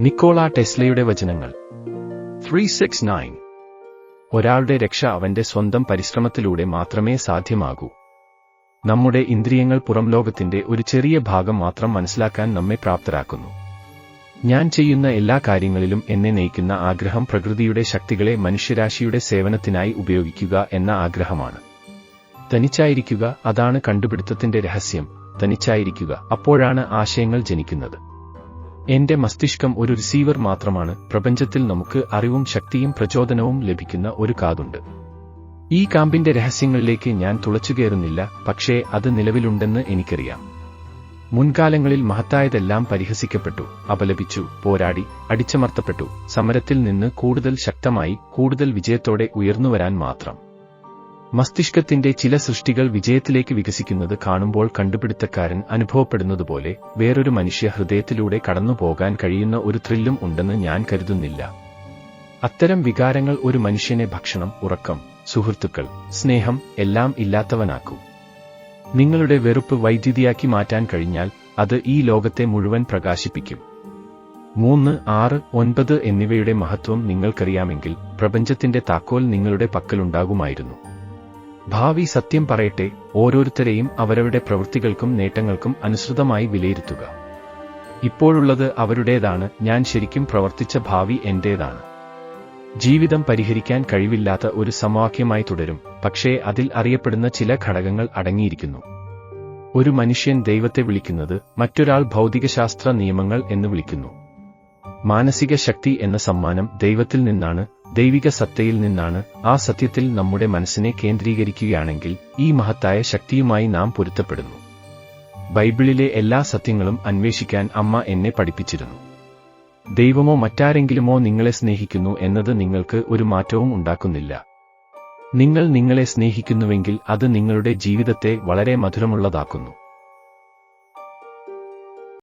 Nikola ടെസ്ലയുടെ വചനങ്ങൾ. Three six nine ഒരാളുടെ രക്ഷ അവന്റെ സ്വന്തം പരിശ്രമത്തിലൂടെ മാത്രമേ സാധ്യമാകൂ. നമ്മുടെ ഇന്ദ്രിയങ്ങൾ പുറം ലോകത്തിന്റെ ഒരു ചെറിയ ഭാഗം മാത്രം മനസ്സിലാക്കാൻ നമ്മെ പ്രാപ്തരാക്കുന്നു. ഞാൻ ചെയ്യുന്ന എല്ലാ കാര്യങ്ങളിലും എന്നെ നയിക്കുന്ന ആഗ്രഹം പ്രകൃതിയുടെ ശക്തികളെ മനുഷ്യരാശിയുടെ സേവനത്തിനായി ഉപയോഗിക്കുക എന്ന ആഗ്രഹമാണ്. തനിച്ചായിരിക്കുക അതാണ് കണ്ടുപിടുത്തത്തിന്റെ രഹസ്യം. തനിച്ചായിരിക്കുക അപ്പോഴാണ് ആശയങ്ങൾ ജനിക്കുന്നത്. എന്റെ മസ്തിഷ്കം ഒരു റിസീവർ മാത്രമാണ്. പ്രപഞ്ചത്തിൽ നമുക്ക് അറിവും ശക്തിയും പ്രചോദനവും ലഭിക്കുന്ന ഒരു കാതുണ്ട്. ഈ കാമ്പിന്റെ രഹസ്യങ്ങളിലേക്ക് ഞാൻ തുളച്ചുകയറുന്നില്ല പക്ഷേ അത് നിലവിലുണ്ടെന്ന് എനിക്കറിയാം. മുൻകാലങ്ങളിൽ മഹത്തായതെല്ലാം പരിഹസിക്കപ്പെട്ടു അപലപിച്ചു പോരാടി അടിച്ചമർത്തപ്പെട്ടു സമരത്തിൽ നിന്ന് കൂടുതൽ ശക്തമായി കൂടുതൽ വിജയത്തോടെ ഉയർന്നുവരാൻ മാത്രം. മസ്തിഷ്കത്തിന്റെ ചില സൃഷ്ടികൾ വിജയത്തിലേക്ക് വികസിക്കുന്നത് കാണുമ്പോൾ കണ്ടുപിടുത്തക്കാരൻ അനുഭവപ്പെടുന്നതുപോലെ വേറൊരു മനുഷ്യ ഹൃദയത്തിലൂടെ കടന്നുപോകാൻ കഴിയുന്ന ഒരു ത്രില്ലും ഉണ്ടെന്ന് ഞാൻ കരുതുന്നില്ല. അത്തരം വികാരങ്ങൾ ഒരു മനുഷ്യനെ ഭക്ഷണം ഉറക്കം സുഹൃത്തുക്കൾ സ്നേഹം എല്ലാം ഇല്ലാത്തവനാക്കും. നിങ്ങളുടെ വെറുപ്പ് വൈദ്യുതിയാക്കി മാറ്റാൻ കഴിഞ്ഞാൽ അത് ഈ ലോകത്തെ മുഴുവൻ പ്രകാശിപ്പിക്കും. മൂന്ന് ആറ് ഒൻപത് എന്നിവയുടെ മഹത്വം നിങ്ങൾക്കറിയാമെങ്കിൽ പ്രപഞ്ചത്തിന്റെ താക്കോൽ നിങ്ങളുടെ പക്കലുണ്ടാകുമായിരുന്നു. ഭാവി സത്യം പറയട്ടെ ഓരോരുത്തരെയും അവരവരുടെ പ്രവൃത്തികൾക്കും നേട്ടങ്ങൾക്കും അനുസൃതമായി വിലയിരുത്തുക. ഇപ്പോഴുള്ളത് അവരുടേതാണ് ഞാൻ ശരിക്കും പ്രവർത്തിച്ച ഭാവി എന്റേതാണ്. ജീവിതം പരിഹരിക്കാൻ കഴിവില്ലാത്ത ഒരു സമവാക്യമായി തുടരും പക്ഷേ അതിൽ അറിയപ്പെടുന്ന ചില ഘടകങ്ങൾ അടങ്ങിയിരിക്കുന്നു. ഒരു മനുഷ്യൻ ദൈവത്തെ വിളിക്കുന്നത് മറ്റൊരാൾ ഭൗതികശാസ്ത്ര നിയമങ്ങൾ എന്ന് വിളിക്കുന്നു. മാനസിക ശക്തി എന്ന സമ്മാനം ദൈവത്തിൽ നിന്നാണ് ദൈവിക സത്തയിൽ നിന്നാണ്. ആ സത്യത്തിൽ നമ്മുടെ മനസ്സിനെ കേന്ദ്രീകരിക്കുകയാണെങ്കിൽ ഈ മഹത്തായ ശക്തിയുമായി നാം പൊരുത്തപ്പെടുന്നു. ബൈബിളിലെ എല്ലാ സത്യങ്ങളും അന്വേഷിക്കാൻ അമ്മ എന്നെ പഠിപ്പിച്ചിരുന്നു. ദൈവമോ മറ്റാരെങ്കിലുമോ നിങ്ങളെ സ്നേഹിക്കുന്നു എന്നത് നിങ്ങൾക്ക് ഒരു മാറ്റവും ഉണ്ടാക്കുന്നില്ല. നിങ്ങൾ നിങ്ങളെ സ്നേഹിക്കുന്നുവെങ്കിൽ അത് നിങ്ങളുടെ ജീവിതത്തെ വളരെ മധുരമുള്ളതാക്കുന്നു.